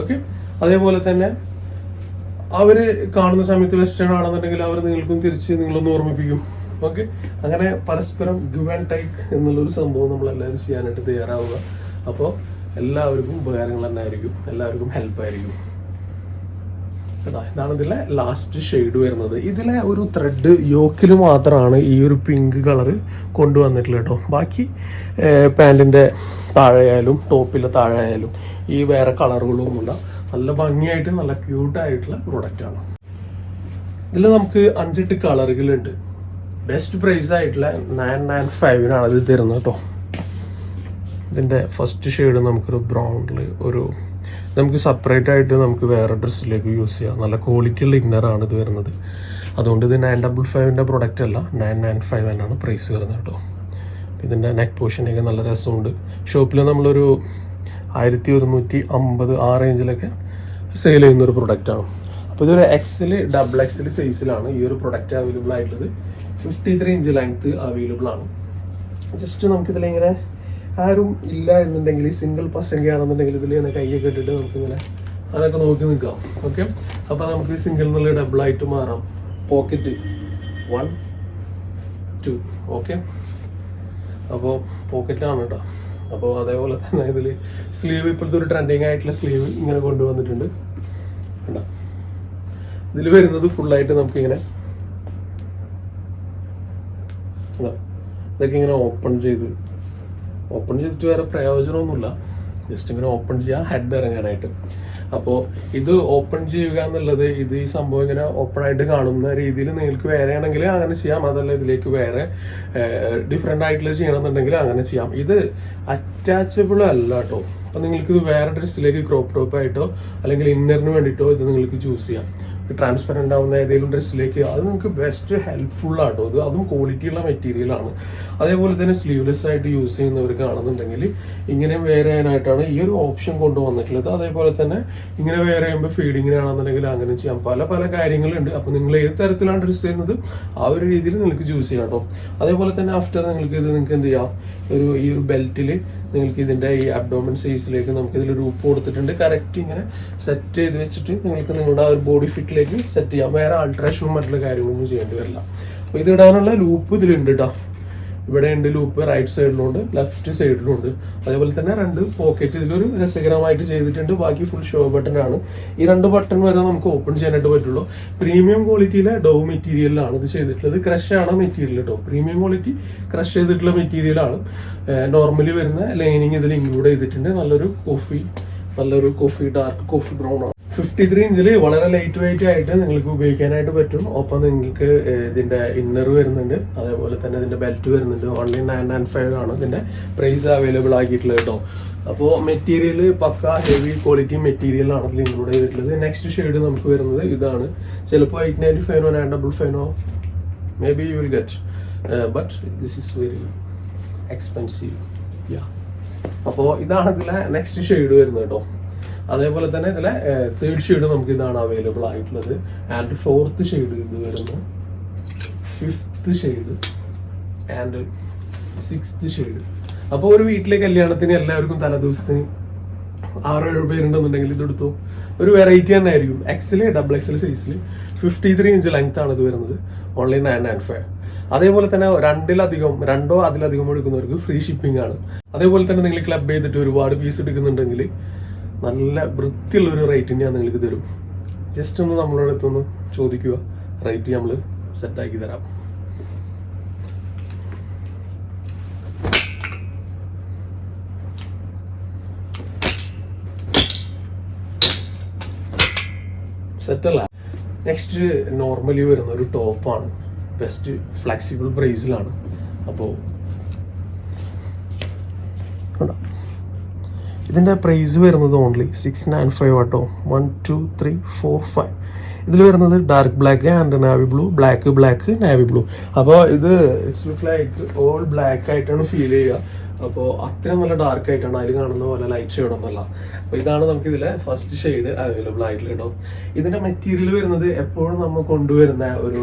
ഓക്കെ അതേപോലെ തന്നെ അവർ കാണുന്ന സമയത്ത് വെസ്റ്റേൺ ആണെന്നുണ്ടെങ്കിൽ അവർ നിങ്ങൾക്കും തിരിച്ച് നിങ്ങളൊന്ന് ഓർമ്മിപ്പിക്കും. ഓക്കെ അങ്ങനെ പരസ്പരം ഗിവ് ആൻഡ് ടേക്ക് എന്നുള്ളൊരു സംഭവം നമ്മൾ എല്ലാവരും ചെയ്യാനായിട്ട് തയ്യാറാവുക. അപ്പോൾ എല്ലാവർക്കും ഉപകാരങ്ങൾ തന്നെ ആയിരിക്കും എല്ലാവർക്കും ഹെൽപ്പ് ആയിരിക്കും. കേട്ടോ ഇതാണ് ഇതിലെ ലാസ്റ്റ് ഷെയ്ഡ് വരുന്നത്. ഇതിലെ ഒരു ത്രെഡ് യോക്കിൽ മാത്രമാണ് ഈ ഒരു പിങ്ക് കളർ കൊണ്ടുവന്നിട്ടുള്ളത് കേട്ടോ. ബാക്കി പാന്റിന്റെ താഴെയായാലും ടോപ്പിലെ താഴെയായാലും ഈ വേറെ കളറുകളൊന്നുമില്ല നല്ല ഭംഗിയായിട്ട് നല്ല ക്യൂട്ടായിട്ടുള്ള പ്രൊഡക്റ്റാണ് ഇതിൽ നമുക്ക് അഞ്ചെട്ട് കളറുകളുണ്ട് ബെസ്റ്റ് പ്രൈസ് ആയിട്ടുള്ള നയൻ നയൻ ഫൈവിനാണ് ഇത് തരുന്നത് കേട്ടോ ഇതിന്റെ ഫസ്റ്റ് ഷെയ്ഡ് നമുക്കൊരു ബ്രൗണിൽ ഒരു നമുക്ക് സെപ്പറേറ്റ് ആയിട്ട് നമുക്ക് വേറെ ഡ്രസ്സിലേക്ക് യൂസ് ചെയ്യാം. നല്ല ക്വാളിറ്റി ഉള്ള ഇന്നറാണ് ഇത് വരുന്നത്. അതുകൊണ്ട് ഇത് നയൻ ഡബിൾ ഫൈവിന്റെ പ്രൊഡക്റ്റ് അല്ല നയൻ നയൻ ഫൈവ് എന്നാണ് പ്രൈസ് വരുന്നത് കേട്ടോ ഇതിന്റെ നെക്ക് പോർഷനൊക്കെ നല്ല രസമുണ്ട്. ഷോപ്പിൽ നമ്മളൊരു ആയിരത്തി ഒരുന്നൂറ്റി അമ്പത് ആ റേഞ്ചിലൊക്കെ സെയിൽ ചെയ്യുന്ന ഒരു പ്രൊഡക്റ്റാണ് അപ്പോൾ ഇതൊരു എക്സിൽ ഡബിൾ എക്സിൽ സൈസിലാണ് ഈ ഒരു പ്രൊഡക്റ്റ് അവൈലബിൾ ആയിട്ടുള്ളത്. Fifty three inch length available ആണ്. ജസ്റ്റ് നമുക്കിതിലിങ്ങനെ ആരും ഇല്ല എന്നുണ്ടെങ്കിൽ സിംഗിൾ പസംഗ ആണെന്നുണ്ടെങ്കിൽ ഇതിൽ ഇങ്ങനെ കൈയൊക്കെ ഇട്ടിട്ട് നമുക്കിങ്ങനെ അതിനൊക്കെ നോക്കി നിൽക്കാം. ഓക്കെ അപ്പോൾ നമുക്ക് സിംഗിൾ എന്നുള്ള ഡബിളായിട്ട് മാറാം. പോക്കറ്റ് വൺ ടു ഓക്കെ അപ്പോൾ പോക്കറ്റാണ് കേട്ടോ അപ്പോൾ അതേപോലെ തന്നെ ഇതിൽ സ്ലീവ് ഇപ്പോഴത്തെ ഒരു ട്രെൻഡിങ് ആയിട്ടുള്ള സ്ലീവ് ഇങ്ങനെ കൊണ്ടുവന്നിട്ടുണ്ട്. കണ്ടോ? ഇതിൽ വരുന്നത് ഫുള്ളായിട്ട് നമുക്കിങ്ങനെ കണ്ടോ? ഇതൊക്കെ ഇങ്ങനെ ഓപ്പൺ ചെയ്ത്. ഓപ്പൺ ചെയ്തിട്ട് വേറെ പ്രയോജനമൊന്നുമില്ല. ജസ്റ്റ് ഇങ്ങനെ ഓപ്പൺ ചെയ്യാം ഹെഡ് ഇറങ്ങാനായിട്ട്. അപ്പോൾ ഇത് ഓപ്പൺ ചെയ്യുക എന്നുള്ളത് ഇത് ഈ സംഭവം ഇങ്ങനെ ഓപ്പൺ ആയിട്ട് കാണുന്ന രീതിയിൽ നിങ്ങൾക്ക് വേറെ ആണെങ്കിൽ അങ്ങനെ ചെയ്യാം. അതല്ല ഇതിലേക്ക് വേറെ ഡിഫറെന്റ് ആയിട്ടുള്ള ചെയ്യണമെന്നുണ്ടെങ്കിൽ അങ്ങനെ ചെയ്യാം. ഇത് അറ്റാച്ചബിൾ അല്ല കേട്ടോ അപ്പം നിങ്ങൾക്ക് ഇത് വേറെ ഡ്രസ്സിലേക്ക് ക്രോപ്പ് ടോപ്പ് ആയിട്ടോ അല്ലെങ്കിൽ ഇന്നറിന് വേണ്ടിയിട്ടോ ഇത് നിങ്ങൾക്ക് ചൂസ് ചെയ്യാം. ട്രാൻസ്പെറന്റ് ആവുന്ന ഏതെങ്കിലും ഡ്രസ്സിലേക്ക് അത് നിങ്ങൾക്ക് ബെസ്റ്റ് ഹെൽപ്ഫുൾ ആട്ടോ. അത് അതും ക്വാളിറ്റി ഉള്ള മെറ്റീരിയൽ ആണ്. അതേപോലെ തന്നെ സ്ലീവ്ലെസ് ആയിട്ട് യൂസ് ചെയ്യുന്നവർക്ക് ആണെന്നുണ്ടെങ്കിൽ ഇങ്ങനെ വേറെ ചെയ്യാനായിട്ടാണ് ഈ ഒരു ഓപ്ഷൻ കൊണ്ടുവന്നിട്ടുള്ളത്. അതേപോലെ തന്നെ ഇങ്ങനെ വേറെ ചെയ്യുമ്പോൾ ഫീഡിങ്ങിനാണെന്നുണ്ടെങ്കിൽ അങ്ങനെ ചെയ്യാം. പല പല കാര്യങ്ങളുണ്ട്. അപ്പോൾ നിങ്ങൾ ഏത് തരത്തിലാണ് ഡ്രസ്സ് ചെയ്യുന്നത് ആ ഒരു രീതിയിൽ നിങ്ങൾക്ക് ചൂസ് ചെയ്യാം കേട്ടോ അതേപോലെ തന്നെ ആഫ്റ്റർ നിങ്ങൾക്ക് ഇത് നിങ്ങൾക്ക് എന്ത് ചെയ്യാം? ഒരു ഈ ഒരു ബെൽറ്റിൽ നിങ്ങൾക്ക് ഇതിന്റെ ഈ അബ്ഡോമൻ സൈസിലേക്ക് നമുക്ക് ഇതിലൊരു ഉപ്പ് കൊടുത്തിട്ടുണ്ട്. കറക്റ്റ് ഇങ്ങനെ സെറ്റ് ചെയ്ത് വെച്ചിട്ട് നിങ്ങൾക്ക് നിങ്ങളുടെ ആ ഒരു ബോഡി ഫിറ്റിലേക്ക് സെറ്റ് ചെയ്യാം. വേറെ ആൾട്രേഷനും മറ്റുള്ള കാര്യങ്ങളൊന്നും ചെയ്യേണ്ടി വരില്ല. അപ്പോൾ ഇതിടാനുള്ള ലൂപ്പ് ഇതിലുണ്ട് കേട്ടോ ഇവിടെ ഉണ്ട് ലൂപ്പ് റൈറ്റ് സൈഡിലുണ്ട് ലെഫ്റ്റ് സൈഡിലുണ്ട് അതേപോലെ തന്നെ രണ്ട് പോക്കറ്റ് ഇതിലൊരു രസകരമായിട്ട് ചെയ്തിട്ടുണ്ട്. ബാക്കി ഫുൾ ഷോ ബട്ടൺ ആണ്. ഈ രണ്ട് ബട്ടൺ വരെ നമുക്ക് ഓപ്പൺ ചെയ്യാനായിട്ട് പറ്റുള്ളൂ. പ്രീമിയം ക്വാളിറ്റിയിലെ ഡോ മെറ്റീരിയലാണ് ഇത് ചെയ്തിട്ടുള്ളത്. ക്രഷ് ആണ് മെറ്റീരിയൽ കേട്ടോ പ്രീമിയം ക്വാളിറ്റി ക്രഷ് ചെയ്തിട്ടുള്ള മെറ്റീരിയലാണ് നോർമലി വരുന്ന ലൈനിങ് ഇതിൽ ഇൻക്ലൂഡ് ചെയ്തിട്ടുണ്ട്. നല്ലൊരു കോഫി നല്ലൊരു കോഫി ഡാർക്ക് കോഫി ബ്രൗൺ ആണ്. ഫിഫ്റ്റി ത്രീ ഇഞ്ചിൽ വളരെ ലൈറ്റ് വെയിറ്റ് ആയിട്ട് നിങ്ങൾക്ക് ഉപയോഗിക്കാനായിട്ട് പറ്റും. ഒപ്പം നിങ്ങൾക്ക് ഇതിന്റെ ഇന്നർ വരുന്നുണ്ട്. അതേപോലെ തന്നെ ഇതിന്റെ ബെൽറ്റ് വരുന്നുണ്ട്. ഓൺലി നയൻ നയൻ ഫൈവ് ആണ് ഇതിന്റെ പ്രൈസ് അവൈലബിൾ ആക്കിയിട്ടുള്ളത് കേട്ടോ അപ്പോൾ മെറ്റീരിയൽ പക്ക ഹെവി ക്വാളിറ്റി മെറ്റീരിയൽ ആണ് ഇതിൽ ഇൻക്ലൂഡ് ചെയ്തിട്ടുള്ളത്. നെക്സ്റ്റ് ഷെയ്ഡ് നമുക്ക് വരുന്നത് ഇതാണ്. ചിലപ്പോൾ എയ്റ്റ് നയന്റി ഫൈനോ nine double ഫൈനോ maybe you will get but this is very expensive yeah അപ്പോൾ ഇതാണ് ഇതിലെ നെക്സ്റ്റ് ഷെയ്ഡ് വരുന്നത് കേട്ടോ അതേപോലെ തന്നെ ഇതിലെ തേർഡ് ഷെയ്ഡ് നമുക്ക് ഇതാണ് അവൈലബിൾ ആയിട്ടുള്ളത്. ആൻഡ് ഫോർത്ത് ഷെയ്ഡ് ഇത് വരുന്നു. Fifth shade and sixth shade അപ്പോൾ ഒരു വീട്ടിലെ കല്യാണത്തിന് എല്ലാവർക്കും തലേദിവസത്തിന് ആറോ ഏഴ് പേരുണ്ടെന്നുണ്ടെങ്കിൽ ഇതെടുത്തു ഒരു വെറൈറ്റി തന്നെ ആയിരിക്കും എക്സിൽ ഡബിൾ എക്സിൽ സൈസിൽ ഫിഫ്റ്റി ത്രീ ഇഞ്ച് ലെങ്ത് ആണ് ഇത് വരുന്നത്. ഓൺലി നയൻ നയൻ ഫൈവ് അതേപോലെ തന്നെ രണ്ടിലധികം രണ്ടോ അതിലധികം എടുക്കുന്നവർക്ക് ഫ്രീ ഷിപ്പിംഗ് ആണ്. അതേപോലെ തന്നെ നിങ്ങൾ ക്ലബ് ചെയ്തിട്ട് ഒരുപാട് പീസ് എടുക്കുന്നുണ്ടെങ്കിൽ നല്ല വൃത്തിയുള്ള ഒരു റേറ്റിന് ഞാൻ നിങ്ങൾക്ക് തരും. ജസ്റ്റ് ഒന്ന് നമ്മളോട് അടുത്തൊന്ന് ചോദിക്കുക. റേറ്റ് നമ്മൾ സെറ്റാക്കി തരാം. സെറ്റല്ല നെക്സ്റ്റ് നോർമലി വരുന്ന ഒരു ടോപ്പാണ് ബെസ്റ്റ് ഫ്ലെക്സിബിൾ പ്രൈസിലാണ് അപ്പോൾ ഇതിന്റെ പ്രൈസ് വരുന്നത് ഓൺലി സിക്സ് നയൻ ഫൈവ് ആട്ടോ. One two three four five ഇതിൽ വരുന്നത് dark black and navy blue black black navy blue അപ്പോൾ ഇത് it's look like all black ആയിട്ടാണ് ഫീൽ ചെയ്യുക. അപ്പോൾ അത്രയും നല്ല ഡാർക്ക് ആയിട്ടാണ് അതിൽ കാണുന്ന പോലെ ലൈറ്റ് ഷെയ്ഡ് ഒന്നുമല്ല. അപ്പോൾ ഇതാണ് നമുക്ക് ഇതിലെ ഫസ്റ്റ് ഷെയ്ഡ് അവൈലബിൾ ആയിട്ടുള്ള കേട്ടോ ഇതിന്റെ മെറ്റീരിയൽ വരുന്നത് എപ്പോഴും നമ്മൾ കൊണ്ടുവരുന്ന ഒരു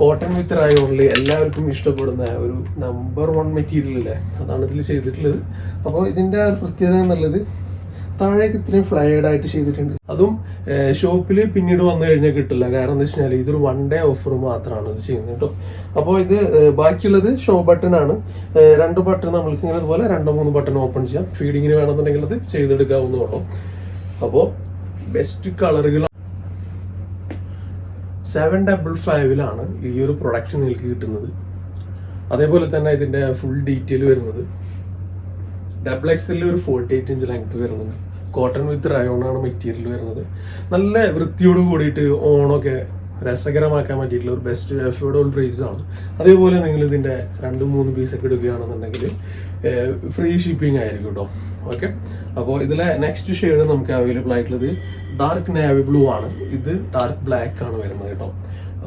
കോട്ടൺ വിത്ത് റയോണിൽ എല്ലാവർക്കും ഇഷ്ടപ്പെടുന്ന ഒരു നമ്പർ വൺ മെറ്റീരിയൽ അല്ലേ അതാണ് ഇതിൽ ചെയ്തിട്ടുള്ളത്. അപ്പോൾ ഇതിന്റെ പ്രത്യേകത എന്നുള്ളത് താഴേക്ക് ഇത്രയും ഫ്ലൈഡ് ആയിട്ട് ചെയ്തിട്ടുണ്ട്. അതും ഷോപ്പിൽ പിന്നീട് വന്നു കഴിഞ്ഞാൽ കിട്ടില്ല. കാരണം എന്താ വെച്ചാൽ ഇതൊരു വൺ ഡേ ഓഫർ മാത്രമാണ് ഇത് ചെയ്യുന്നത് കേട്ടോ. അപ്പോൾ ഇത് ബാക്കിയുള്ളത് ഷോ ബട്ടൺ ആണ്. രണ്ട് ബട്ടൺ നമ്മൾക്ക് ഇങ്ങനെ അതുപോലെ രണ്ടോ മൂന്ന് ബട്ടൺ ഓപ്പൺ ചെയ്യാം. ഫീഡിങ്ങിന് വേണമെന്നുണ്ടെങ്കിൽ അത് ചെയ്തെടുക്കാവുന്നതുള്ളൂ അപ്പോൾ ബെസ്റ്റ് കളറുകൾ സെവൻ ഡബിൾ ഫൈവിലാണ് ഈ ഒരു പ്രൊഡക്റ്റ് നിങ്ങൾക്ക് കിട്ടുന്നത്. അതേപോലെ തന്നെ ഇതിന്റെ ഫുൾ ഡീറ്റെയിൽ വരുന്നത്. ഡബിൾ എക്സലിൽ ഒരു ഫോർട്ടി എയ്റ്റ് ഇഞ്ച് ലെങ്ത് വരുന്നുണ്ട് കോട്ടൺ വിത്ത് റയോൺ ആണ് മെറ്റീരിയൽ വരുന്നത്. നല്ല വൃത്തിയോട് കൂടിയിട്ട് ഓണൊക്കെ രസകരമാക്കാൻ പറ്റിയിട്ടുള്ള ഒരു ബെസ്റ്റ് എഫോർഡബിൾ പ്രൈസ് ആണ്. അതേപോലെ നിങ്ങൾ ഇതിന്റെ രണ്ട് മൂന്ന് പീസൊക്കെ എടുക്കുകയാണെന്നുണ്ടെങ്കിൽ ഫ്രീ ഷിപ്പിംഗ് ആയിരിക്കും കേട്ടോ ഓക്കെ അപ്പോൾ ഇതിലെ നെക്സ്റ്റ് ഷെയ്ഡ് നമുക്ക് അവൈലബിൾ ആയിട്ടുള്ളത് ഡാർക്ക് നേവി ബ്ലൂ ആണ്. ഇത് ഡാർക്ക് ബ്ലാക്ക് ആണ് വരുന്നത് കേട്ടോ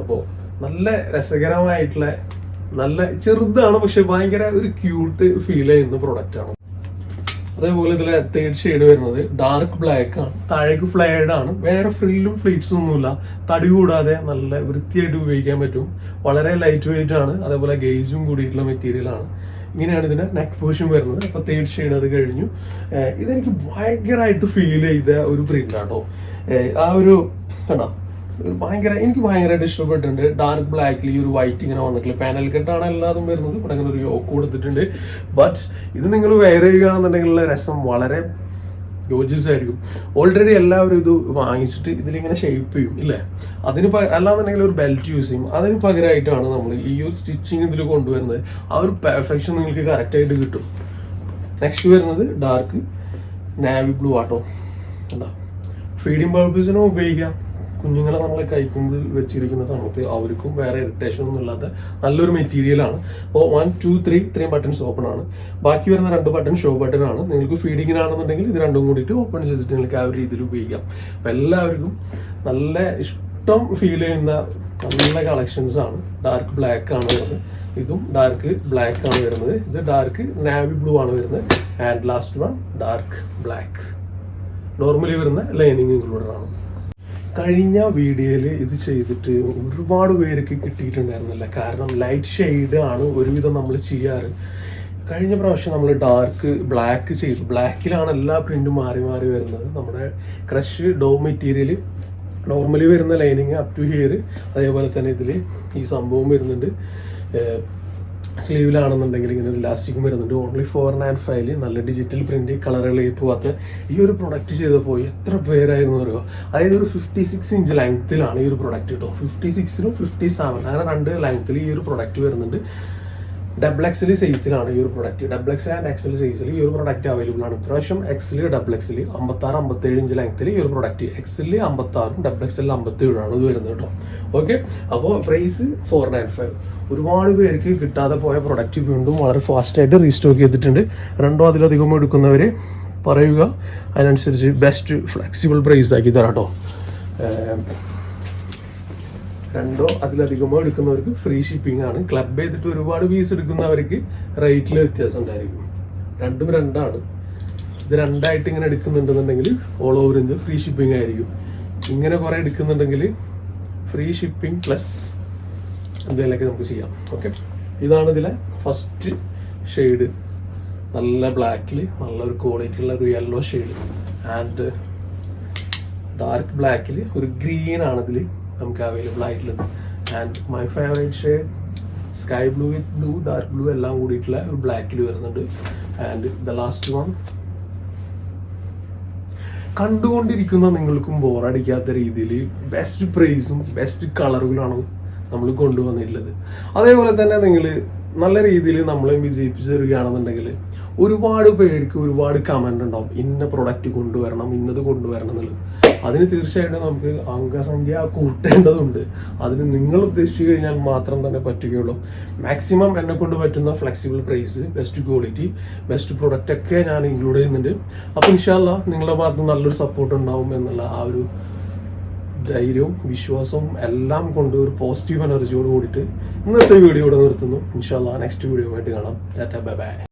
അപ്പോൾ നല്ല രസകരമായിട്ടുള്ള നല്ല ചെറുതാണ് പക്ഷെ ഭയങ്കര ഒരു ക്യൂട്ട് ഫീൽ ചെയ്യുന്ന പ്രോഡക്റ്റ് ആണ്. അതേപോലെ ഇതിലെ തേർഡ് ഷെയ്ഡ് വരുന്നത് ഡാർക്ക് ബ്ലാക്ക് ആണ്. താഴേക്ക് ഫ്ലെയർഡ് ആണ്. വേറെ ഫ്രില്ലും ഫ്ലീറ്റ്സും ഒന്നുമില്ല. തടി കൂടാതെ നല്ല വൃത്തിയായിട്ട് ഉപയോഗിക്കാൻ പറ്റും. വളരെ ലൈറ്റ് വെയിറ്റ് ആണ്. അതേപോലെ ഗേജും കൂടിയിട്ടുള്ള മെറ്റീരിയൽ ആണ്. ഇങ്ങനെയാണ് ഇതിന്റെ നെക്ക് പോർഷൻ വരുന്നത്. അപ്പൊ തേർഡ് ഷെയ്ഡ് അത് കഴിഞ്ഞു. ഇതെനിക്ക് ഭയങ്കരമായിട്ട് ഫീൽ ചെയ്ത ഒരു പ്രിന്റ് ആട്ടോ. ആ ഒരു കണ്ടോ? ഭയങ്കര എനിക്ക് ഭയങ്കരമായിട്ട് ഇഷ്ടപ്പെട്ടിട്ടുണ്ട് ഡാർക്ക് ബ്ലാക്കിൽ ഈ ഒരു വൈറ്റ് ഇങ്ങനെ വന്നിട്ടില്ല? പാനൽ കെട്ടാണ് എല്ലാതും വരുന്നത്. ഇവിടെ ഇങ്ങനെ ഒരു യോക്ക് കൊടുത്തിട്ടുണ്ട്. ബട്ട് ഇത് നിങ്ങൾ വെയർ ചെയ്യുകയാണെന്നുണ്ടെങ്കിലുള്ള രസം വളരെ യോജിസ് ആയിരിക്കും ഓൾറെഡി എല്ലാവരും ഇത് വാങ്ങിച്ചിട്ട് ഇതിലിങ്ങനെ ഷേപ്പ് ചെയ്യും ഇല്ലേ? അതിന് പ- അല്ലാന്നുണ്ടെങ്കിൽ ഒരു ബെൽറ്റ് യൂസ് ചെയ്യും. അതിന് പകരമായിട്ടാണ് നമ്മൾ ഈ ഒരു സ്റ്റിച്ചിങ് ഇതിൽ കൊണ്ടുവരുന്നത്. ആ ഒരു പെർഫെക്ഷൻ നിങ്ങൾക്ക് കറക്റ്റായിട്ട് കിട്ടും. നെക്സ്റ്റ് വരുന്നത് ഡാർക്ക് നാവി ബ്ലൂ ആട്ടോ. കണ്ടോ? ഫീഡിങ് പർപ്പസിനും ഉപയോഗിക്കാം. കുഞ്ഞുങ്ങളെ നമ്മളെ കൈക്കുമ്പിൽ വെച്ചിരിക്കുന്ന സമയത്ത് അവർക്കും വേറെ ഇറിറ്റേഷൻ ഒന്നും ഇല്ലാത്ത നല്ലൊരു മെറ്റീരിയൽ ആണ്. അപ്പോൾ വൺ ടു ത്രീ ഇത്രയും ബട്ടൺസ് ഓപ്പൺ ആണ്. ബാക്കി വരുന്ന രണ്ട് ബട്ടൺ ഷോ ബട്ടൺ ആണ്. നിങ്ങൾക്ക് ഫീഡിങ്ങിനാണെന്നുണ്ടെങ്കിൽ ഇത് രണ്ടും കൂടിയിട്ട് ഓപ്പൺ ചെയ്തിട്ട് നിങ്ങൾക്ക് ആ ഒരു രീതിയിൽ ഉപയോഗിക്കാം. അപ്പം എല്ലാവർക്കും നല്ല ഇഷ്ടം ഫീൽ ചെയ്യുന്ന നല്ല കളക്ഷൻസ് ആണ്. ഡാർക്ക് ബ്ലാക്ക് ആണ് വരുന്നത്. ഇതും ഡാർക്ക് ബ്ലാക്ക് ആണ് വരുന്നത്. ഇത് ഡാർക്ക് നാവി ബ്ലൂ ആണ് വരുന്നത്. And last one dark black normally വരുന്ന ലൈനിങ് ഇൻക്ലൂഡഡ് ആണ്. കഴിഞ്ഞ വീഡിയോയിൽ ഇത് ചെയ്തിട്ട് ഒരുപാട് പേർക്ക് കിട്ടിയിട്ടുണ്ടായിരുന്നില്ല. കാരണം ലൈറ്റ് ഷെയ്ഡ് ആണ് ഒരുവിധം നമ്മൾ ചെയ്യാറ്. കഴിഞ്ഞ പ്രാവശ്യം നമ്മൾ ഡാർക്ക് ബ്ലാക്ക് ചെയ്തു. ബ്ലാക്കിലാണ് എല്ലാ പ്രിന്റും മാറി മാറി വരുന്നത്. നമ്മുടെ ക്രഷ് ഡോ മെറ്റീരിയൽ നോർമലി വരുന്ന ലൈനിങ് അപ് ടു ഹിയർ അതേപോലെ തന്നെ ഇതിൽ ഈ സംഭവം വരുന്നുണ്ട്. സ്ലീവിലാണെന്നുണ്ടെങ്കിൽ ഇങ്ങനെ ഒരു ലാസ്റ്റിക്കും വരുന്നുണ്ട്. ഓൺലി ഫോർ നയൻ ഫൈവ് നല്ല ഡിജിറ്റൽ പ്രിന്റ് കളറുകളിൽ പോവാത്ത ഈ ഒരു പ്രൊഡക്റ്റ് ചെയ്തപ്പോൾ എത്ര പേരായിരുന്നു അറിയോ? അതായത് ഒരു ഫിഫ്റ്റി സിക്സ് ഇഞ്ച് ലെങ്ത്തിലാണ് ഈ ഒരു പ്രൊഡക്റ്റ് കേട്ടോ. ഫിഫ്റ്റി സിക്സിനും ഫിഫ്റ്റി സെവൻ അങ്ങനെ രണ്ട് ലെങ്ത്തിൽ ഈ ഒരു പ്രൊഡക്റ്റ് വരുന്നുണ്ട്. ഡബിൾ എക്സിൽ സൈസിലാണ് ഈ ഒരു product double X and XL സൈസിൽ ഈ ഒരു പ്രൊഡക്റ്റ് അവൈലബിൾ ആണ്. ഇപ്രാവശ്യം എക്സിൽ ഡബിൾ എക്സൽ അമ്പത്താറ് അമ്പത്തേഴ് ഇഞ്ച് ലെങ്ത്തിൽ ഈ ഒരു പ്രൊഡക്റ്റ് എക്സിൽ അമ്പത്താറും ഡബിൾ അമ്പത്തി ഏഴാണ് ഇത് വരുന്നത് കേട്ടോ. ഓക്കെ അപ്പോൾ പ്രൈസ് ഫോർ നയൻ ഫൈവ് ഒരുപാട് പേർക്ക് കിട്ടാതെ പോയ പ്രൊഡക്റ്റ് വീണ്ടും വളരെ ഫാസ്റ്റായിട്ട് റീസ്റ്റോക്ക് ചെയ്തിട്ടുണ്ട്. രണ്ടോ അതിലധികമോ എടുക്കുന്നവർ പറയുക അതിനനുസരിച്ച് ബെസ്റ്റ് ഫ്ലെക്സിബിൾ പ്രൈസ് ആക്കി തരാം കേട്ടോ രണ്ടോ അതിലധികമോ എടുക്കുന്നവർക്ക് ഫ്രീ ഷിപ്പിംഗ് ആണ്. ക്ലബ് ചെയ്തിട്ട് ഒരുപാട് പീസ് എടുക്കുന്നവർക്ക് റേറ്റിൽ വ്യത്യാസം ഉണ്ടായിരിക്കും. രണ്ടും രണ്ടാണ്. ഇത് രണ്ടായിട്ട് ഇങ്ങനെ എടുക്കുന്നുണ്ടെന്നുണ്ടെങ്കിൽ all over India free shipping ആയിരിക്കും. ഇങ്ങനെ കുറെ എടുക്കുന്നുണ്ടെങ്കിൽ ഫ്രീ ഷിപ്പിംഗ് പ്ലസ് എന്തെങ്കിലുമൊക്കെ നമുക്ക് ചെയ്യാം. ഓക്കെ ഇതാണ് ഇതിലെ ഫസ്റ്റ് ഷെയ്ഡ് നല്ല ബ്ലാക്കിൽ നല്ലൊരു ക്വാളിറ്റി ഉള്ള ഒരു യെല്ലോ ഷെയ്ഡ് ആൻഡ് ഡാർക്ക് ബ്ലാക്കിൽ ഒരു ഗ്രീൻ ആണ് ഇതിൽ നമുക്ക് അവൈലബിൾ ആയിട്ടുള്ളത്. And my favourite shade sky blue with blue dark blue എല്ലാം കൂടിയിട്ടുള്ള ഒരു ബ്ലാക്കിൽ വരുന്നുണ്ട്. ആൻഡ് ദ ലാസ്റ്റ് വൺ കണ്ടുകൊണ്ടിരിക്കുന്ന നിങ്ങൾക്കും ബോറടിക്കാത്ത രീതിയിൽ ബെസ്റ്റ് പ്രൈസും ബെസ്റ്റ് കളറുകളാണ് നമ്മൾ കൊണ്ടുവന്നിട്ടുള്ളത്. അതേപോലെ തന്നെ നിങ്ങൾ നല്ല രീതിയിൽ നമ്മളെ വിജയിപ്പിച്ചു തരികയാണെന്നുണ്ടെങ്കിൽ ഒരുപാട് പേർക്ക് ഒരുപാട് കമന്റ് ഉണ്ടാവും. ഇന്ന പ്രൊഡക്റ്റ് കൊണ്ടുവരണം ഇന്നത് കൊണ്ടുവരണം എന്നുള്ളത്. അതിന് തീർച്ചയായിട്ടും നമുക്ക് അംഗസംഖ്യ കൂട്ടേണ്ടതുണ്ട്. അതിന് നിങ്ങൾ ഉദ്ദേശിച്ചു കഴിഞ്ഞാൽ മാത്രം തന്നെ പറ്റുകയുള്ളൂ. മാക്സിമം എന്നെ കൊണ്ട് പറ്റുന്ന flexible price best quality best product ഒക്കെ ഞാൻ ഇൻക്ലൂഡ് ചെയ്യുന്നുണ്ട്. അപ്പോൾ ഇൻഷാല്ല നിങ്ങളുടെ ഭാഗത്ത് നല്ലൊരു സപ്പോർട്ട് ഉണ്ടാവും എന്നുള്ള ആ ഒരു ധൈര്യവും വിശ്വാസവും എല്ലാം കൊണ്ട് ഒരു പോസിറ്റീവ് എനർജിയോട് കൂടിയിട്ട് ഇന്നത്തെ വീഡിയോ ഇവിടെ നിർത്തുന്നു. ഇൻഷാല്ല നെക്സ്റ്റ് വീഡിയോ ആയിട്ട് കാണാം. Tata bye bye